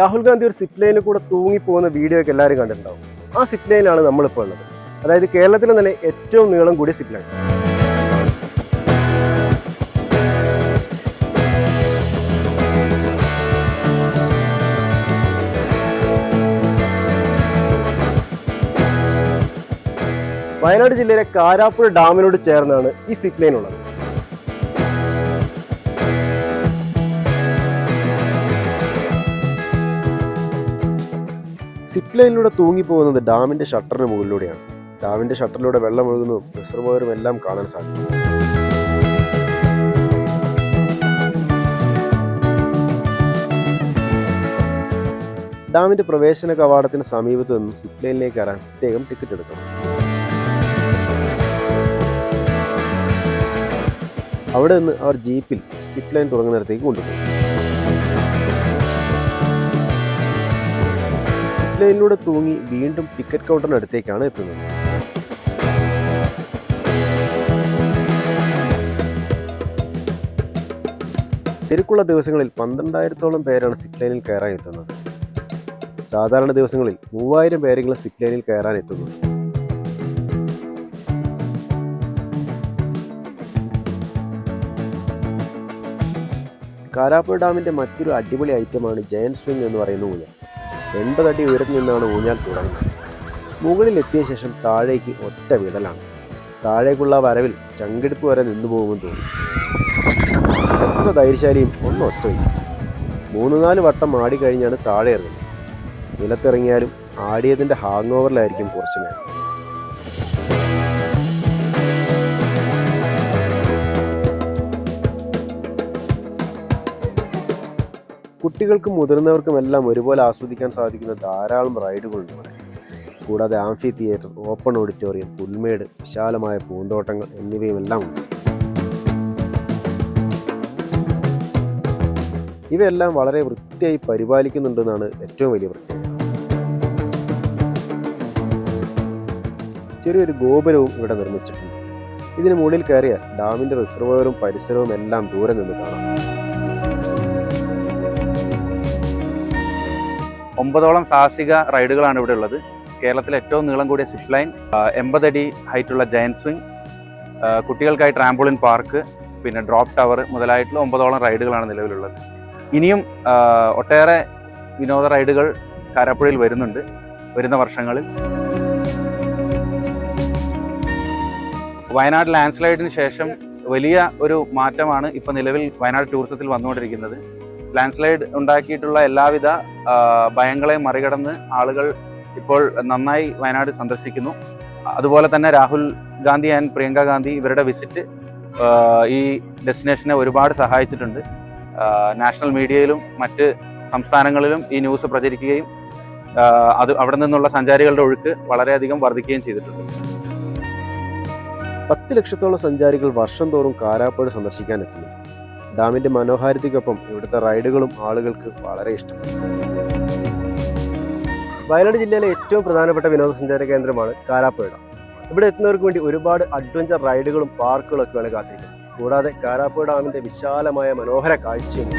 രാഹുൽ ഗാന്ധി ഒരു സിപ്പ് ലൈനിൽ കൂടെ തൂങ്ങി പോകുന്ന വീഡിയോ ഒക്കെ എല്ലാവരും കണ്ടിട്ടുണ്ടാവും. ആ സിപ്പ് ലൈനിലാണ് നമ്മളിപ്പോൾ ഉള്ളത്. അതായത് കേരളത്തിലെ തന്നെ ഏറ്റവും നീളം കൂടിയ സിപ്പ് ലൈൻ. വയനാട് ജില്ലയിലെ കാരാപ്പുഴ ഡാമിനോട് ചേർന്നാണ് ഈ സിപ്പ് ലൈൻ ഉള്ളത്. സിപ്പ് ലൈനിലൂടെ തൂങ്ങിപ്പോകുന്നത് ഡാമിന്റെ ഷട്ടറിന് മുകളിലൂടെയാണ്. ഡാമിന്റെ ഷട്ടറിലൂടെ വെള്ളം ഒഴുകുന്നതും റിസർവോയറും എല്ലാം കാണാൻ സാധിക്കും. ഡാമിന്റെ പ്രവേശന കവാടത്തിന് സമീപത്ത് നിന്നും സിപ്പ് ലൈനിലേക്ക് കയറാൻ പ്രത്യേകം ടിക്കറ്റ് എടുക്കണം. അവിടെ നിന്ന് അവർ ജീപ്പിൽ സിപ്പ് ലൈൻ തുടങ്ങുന്നിടത്തേക്ക് കൊണ്ടുപോകും. ലൈനിലൂടെ തൂങ്ങി വീണ്ടും ടിക്കറ്റ് കൗണ്ടറിനടുത്തേക്കാണ് എത്തുന്നത്. തിരക്കുള്ള ദിവസങ്ങളിൽ പന്ത്രണ്ടായിരത്തോളം പേരാണ് സിപ്പ് ലൈനിൽ കയറാൻ എത്തുന്നത്. സാധാരണ ദിവസങ്ങളിൽ മൂവായിരം പേരെങ്കിലും സിക്ലൈനിൽ ലൈനിൽ കയറാൻ എത്തുന്നു കാരാപ്പുഴ ഡാമിന്റെ മറ്റൊരു അടിപൊളി ഐറ്റമാണ് ജയൻ സ്വിംഗ് എന്ന് പറയുന്ന ഊഞ്ഞാൽ. എൺപത് അടി ഉയരത്തിൽ നിന്നാണ് ഊഞ്ഞാൽ തുടങ്ങുന്നത്. മുകളിൽ എത്തിയ ശേഷം താഴേക്ക് ഒറ്റ വിടലാണ് താഴേക്കുള്ള വരവിൽ ചങ്കെടുപ്പ് വരെ നിന്നു പോകുമെന്ന് തോന്നി. എത്ര ധൈര്യശാലിയും ഒന്ന് ഒച്ച വയ്ക്കും മൂന്ന് നാല് വട്ടം ആടിക്കഴിഞ്ഞാണ് താഴെ ഇറങ്ങുന്നത്. നിലത്തിറങ്ങിയാലും ആടിയതിന്റെ ഹാങ് ഓവറിലായിരിക്കും കുറച്ച് നേരം. കുട്ടികൾക്കും മുതിർന്നവർക്കും എല്ലാം ഒരുപോലെ ആസ്വദിക്കാൻ സാധിക്കുന്ന ധാരാളം റൈഡുകളുണ്ട് ഇവിടെ കൂടാതെ ആംഫി തിയേറ്റർ ഓപ്പൺ ഓഡിറ്റോറിയം പുൽമേട് വിശാലമായ പൂന്തോട്ടങ്ങൾ എന്നിവയും എല്ലാം ഉണ്ട്. ഇവയെല്ലാം വളരെ വൃത്തിയായി പരിപാലിക്കുന്നുണ്ടെന്നാണ് ഏറ്റവും വലിയ പ്രത്യേകത. ചെറിയൊരു ഗോപുരവും ഇവിടെ നിർമ്മിച്ചിട്ടുണ്ട്. ഇതിന് മുകളിൽ കയറിയാൽ ഡാമിന്റെ റിസർവോയറും പരിസരവും എല്ലാം ദൂരെ നിന്ന് കാണാം. ഒമ്പതോളം സാഹസിക റൈഡുകളാണ് ഇവിടെ ഉള്ളത്. കേരളത്തിലെ ഏറ്റവും നീളം കൂടിയ സിപ്പ് ലൈൻ എൺപതടി ഹൈറ്റുള്ള ജയൻ സ്വിംഗ് കുട്ടികൾക്കായി ട്രാംപോളിൻ പാർക്ക് പിന്നെ ഡ്രോപ്പ് ടവർ മുതലായിട്ടുള്ള ഒമ്പതോളം റൈഡുകളാണ് നിലവിലുള്ളത്. ഇനിയും ഒട്ടേറെ വിനോദ റൈഡുകൾ കാരാപ്പുഴയിൽ വരുന്നുണ്ട്. വരുന്ന വർഷങ്ങളിൽ. വയനാട് ലാൻഡ് സ്ലൈഡിന് ശേഷം വലിയ ഒരു മാറ്റമാണ് ഇപ്പോൾ നിലവിൽ വയനാട് ടൂറിസത്തിൽ വന്നുകൊണ്ടിരിക്കുന്നത്. ലാൻഡ് സ്ലൈഡ് ഉണ്ടാക്കിയിട്ടുള്ള എല്ലാവിധ ഭയങ്ങളെയും ഭയങ്ങളെ മറികടന്ന് ആളുകൾ ഇപ്പോൾ നന്നായി വയനാട് സന്ദർശിക്കുന്നു. അതുപോലെ തന്നെ രാഹുൽ ഗാന്ധി ആൻഡ് പ്രിയങ്ക ഗാന്ധി ഇവരുടെ വിസിറ്റ് ഈ ഡെസ്റ്റിനേഷനെ ഒരുപാട് സഹായിച്ചിട്ടുണ്ട്. നാഷണൽ മീഡിയയിലും മറ്റ് സംസ്ഥാനങ്ങളിലും ഈ ന്യൂസ് പ്രചരിക്കുകയും അത് അവിടെ നിന്നുള്ള സഞ്ചാരികളുടെ ഒഴുക്ക് വളരെയധികം വർദ്ധിക്കുകയും ചെയ്തിട്ടുണ്ട്. പത്ത് ലക്ഷത്തോളം സഞ്ചാരികൾ വർഷം തോറും കാരാപ്പുഴ സന്ദർശിക്കാൻ എത്തുന്നു. ഡാമിന്റെ മനോഹാരിതയ്ക്കൊപ്പം ഇവിടുത്തെ റൈഡുകളും ആളുകൾക്ക് വളരെ ഇഷ്ടമാണ് വയനാട് ജില്ലയിലെ ഏറ്റവും പ്രധാനപ്പെട്ട വിനോദസഞ്ചാര കേന്ദ്രമാണ് കാരാപ്പുഴ. ഇവിടെ എത്തുന്നവർക്ക് വേണ്ടി ഒരുപാട് അഡ്വഞ്ചർ റൈഡുകളും പാർക്കുകളൊക്കെയാണ് കാത്തിരിക്കുന്നത്. കൂടാതെ കാരാപ്പുഴ ഡാമിന്റെ വിശാലമായ മനോഹര കാഴ്ചയും